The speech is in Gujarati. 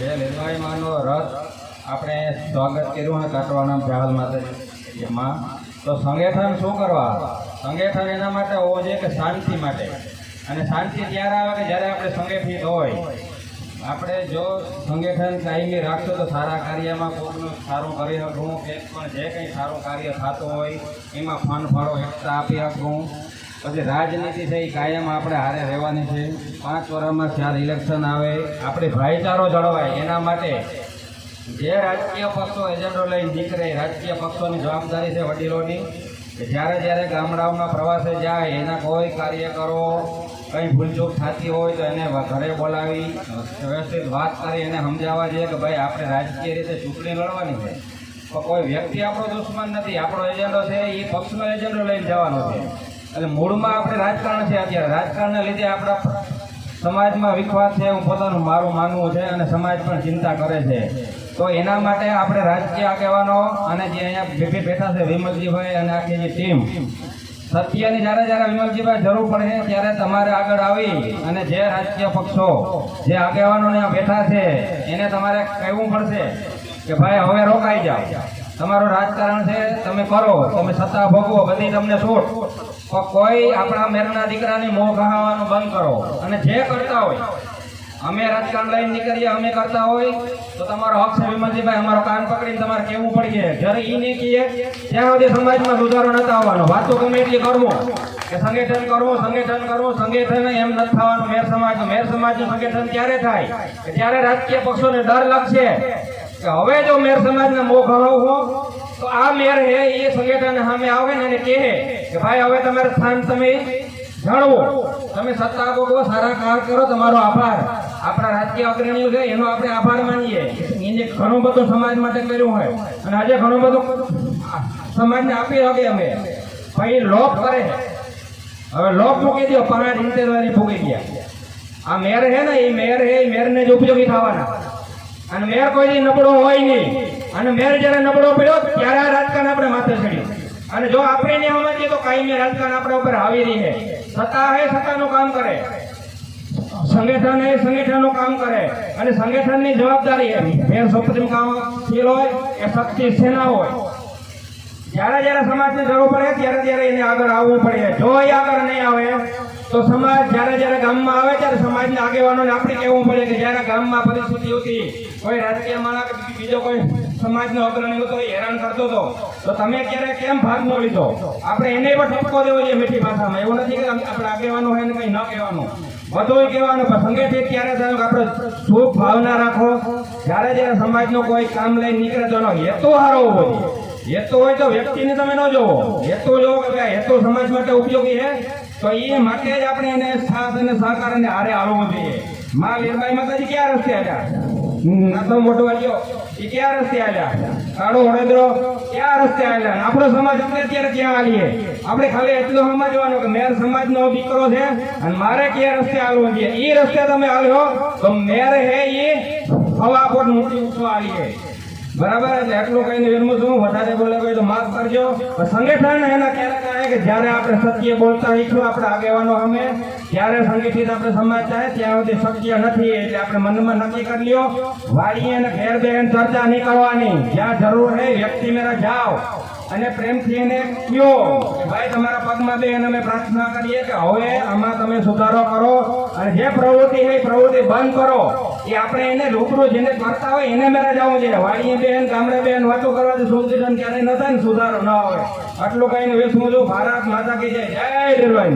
જે નિર્વાહીમાનો રથ આપણે સ્વાગત કર્યું હોય કાટવાના બ્રાહલ માતાજી. એમાં તો સંગઠન શું કરવા? સંગઠન એના માટે હોવો જોઈએ કે શાંતિ માટે? અને શાંતિ ત્યારે આવે કે જ્યારે આપણે સંગઠિત હોય? આપણે જો સંગઠન કાયમી રાખશું તો સારા કાર્યમાં કોઈનું સારું કરી શકું. કે પણ જે કંઈ સારું કાર્ય થતું હોય, એમાં ફન ફાળો એકતા આપી શકું. પછી રાજનીતિ છે એ કાયમ આપણે હારે રહેવાની છે. પાંચ વર્ષમાં ચાર ઇલેક્શન આવે, આપણે ભાઈચારો જળવાય. એના માટે જે રાજકીય પક્ષો એજન્ડો લઈને નીકળે, રાજકીય પક્ષોની જવાબદારી છે વડીલોની. કે જ્યારે જ્યારે ગામડાઓમાં પ્રવાસે જાય, એના કોઈ કાર્યકરો કંઈ ભૂલચૂક થતી હોય તો એને ઘરે બોલાવી, વ્યવસ્થિત વાત કરી, એને સમજાવવા જોઈએ કે ભાઈ, આપણે રાજકીય રીતે ચૂંટણી લડવાની છે. તો કોઈ વ્યક્તિ આપણો દુશ્મન નથી. આપણો એજન્ડો છે એ પક્ષનો એજન્ડો લઈને જવાનો છે. એટલે મૂળમાં આપણે રાજકારણ છે અત્યારે. રાજકારણને લીધે આપણા સમાજમાં વિખવાદ છે હું પોતાનું મારું માનવું છે અને સમાજ પણ ચિંતા કરે છે. તો એના માટે આપણે રાજકીય આગેવાનો અને જે અહીંયા બેઠા છે, વિમલજીભાઈ અને આખી જે ટીમ, સત્યની જ્યારે જ્યારે વિમલજીભાઈ જરૂર પડે ત્યારે તમારે આગળ આવી અને જે રાજકીય પક્ષો, જે આગેવાનો અહીંયા બેઠા છે, એને તમારે કહેવું પડશે. કે ભાઈ, હવે રોકાઈ જાઓ. તમારું રાજકારણ છે, તમે કરો, તમે સત્તા ભોગવો, બધી તમને છૂટ. પણ કોઈ આપણા મેરના દીકરાની મોં કહાવાનું બંધ કરો. અને જે કરતા હોય, અમે રાજકારણ લઈને નીકળીએ, અમે કરતા હોય, તો તમારો હક છે વિમલજીભાઈ, અમારો કાન પકડીને તમારે કેવું પડીએ જ્યારે એ નહીં કહીએ, ત્યાં સુધી સમાજમાં સુધારો નતા આવવાનો. વાતો ગમે એટલી કરવું, કે સંગઠન કરવું સંગઠન કરવું, સંગઠન એમ નથી થવાનું. મેર સમાજ, મેર સમાજનું સંગઠન ક્યારે થાય? કે ત્યારે રાજકીય પક્ષોને ડર લાગશે? હવે જો મેર સમાજને મોં હો, તો આ મેર હે, એ સંગઠન સામે આવે ને એને કહે કે ભાઈ, હવે તમારે સ્થાન તમે જાણવો. તમે સત્તા ભોગવો, સારા કાર કરો, તમારો આભાર. આપણા રાજકીય અગ્રણીઓ છે, એનો આપણે આભાર માનીએ. એને ઘણું બધું સમાજ માટે કર્યું હોય. અને આજે ઘણું બધું સમાજને આપી શકે અમે. ભાઈ લોક કરે. હવે લોક મૂકી દો પાંચ ઇન્ટેરવારી ફૂકી ગયા. આ મેર હે ને, એ મેર હે, એ મેરને જ ઉપયોગી થવાના. અને મેર કોઈ નબળો હોય નહીં. અને મેર જ્યારે નબળો પડ્યો, ત્યારે આ રાજકારણ આપણે માથે ચડ્યું. અને જો આપણે નહીં સમજીએ તો કાયમી રાજકારણ આપણા ઉપર આવી રહી છે. સત્તા હે, સત્તાનું કામ કરે. સંગઠન એ સંગઠનનું કામ કરે. અને સંગઠનની જવાબદારી મેર સુપ્રીમ કાઉન્સિલ હોય, એ શક્તિ સેના હોય. જ્યારે જ્યારે સમાજને જરૂર પડે, ત્યારે ત્યારે એને આગળ આવવું પડે. જો એ આગળ નહીં આવે. તો સમાજ જ્યારે જ્યારે ગામમાં આવે ત્યારે સમાજના આગેવાનોને આપણે કહેવું પડે કે જ્યારે ગામમાં પરિસ્થિતિ હતી, કોઈ રાજકીય માણસ કે બીજો કોઈ સમાજનો અગ્રણી હતો, એ હેરાન કરતો હતો. તો તમે ક્યારે કેમ ભાગ ન લીધો? આપણે એને પણ ઠપકો દેવો જોઈએ મીઠી ભાષામાં. એવું નથી કે આપણે આગેવાનો હોય ને કંઈ ન કહેવાનું. વધુ કહેવાનું, પણ સંગઠિત ત્યારે થયું કે આપણે શુભ ભાવના રાખો. જ્યારે જ્યારે સમાજનો કોઈ કામ લઈને નીકળે તો એનો હેતુ સારો હોવો જોઈએ. હેતુ હોય તો વ્યક્તિને તમે ન જોવો. હેતુ જોવો કે હેતુ સમાજ માટે ઉપયોગી છે? તો એ માટે જ આપણે એને સાથ અને સહકાર અને હારે હાલવું જોઈએ. માં લીરબાઈ માતાજી ક્યાં રસ્તે આવ્યા? નાતો મોટો વાગ્યો એ ક્યાં રસ્તે આવ્યા? કાળો વડોદરો ક્યાં રસ્તે આવ્યા? આપણો સમાજ આપણે અત્યારે ક્યાં આલીએ આપણે ખાલી એટલું સમજવાનું કે મેર સમાજનો દીકરો છે અને મારે ક્યાં રસ્તે હાલવું જોઈએ? એ રસ્તે તમે હાલ્યો તો મેર હે એ હવા પર મોટી ઉઠવા આવીએ બરાબર? એટલે એટલું કહીને વિરમું છું વધારે બોલે તો માફ કરજો. સંગઠન એના ક્યારેક કે જ્યારે આપણે સત્ય બોલતા શીખવું આપણે આગેવાનો અમે ત્યારે સંગઠિત આપણે સમાજ ચાહે ત્યાં સુધી શક્ય નથી, એટલે આપણે મનમાં નક્કી કરી લ્યો. વાડીએ અને ઘેર બેન ચર્ચા નહીં કરવાની. જ્યાં જરૂર હે વ્યક્તિ મેરા જાઓ. અને પ્રેમથી એને કયો? કે ભાઈ, તમારા પગમાં બે અમે પ્રાર્થના કરીએ કે હવે આમાં તમે સુધારો કરો અને જે પ્રવૃત્તિ એ પ્રવૃત્તિ બંધ કરો. એ આપણે એને રૂબરૂ જેને કરતા હોય એને મેરા જવું જોઈએ. વાડીએ બેન, ગામડે બેન, વાતો કરવાથી સુધીરણ ક્યારેય ન થાય ને સુધારો ન આવે. આટલું કહીને વેસું છું ભારત માતા કી જય. જય રેલવાઈ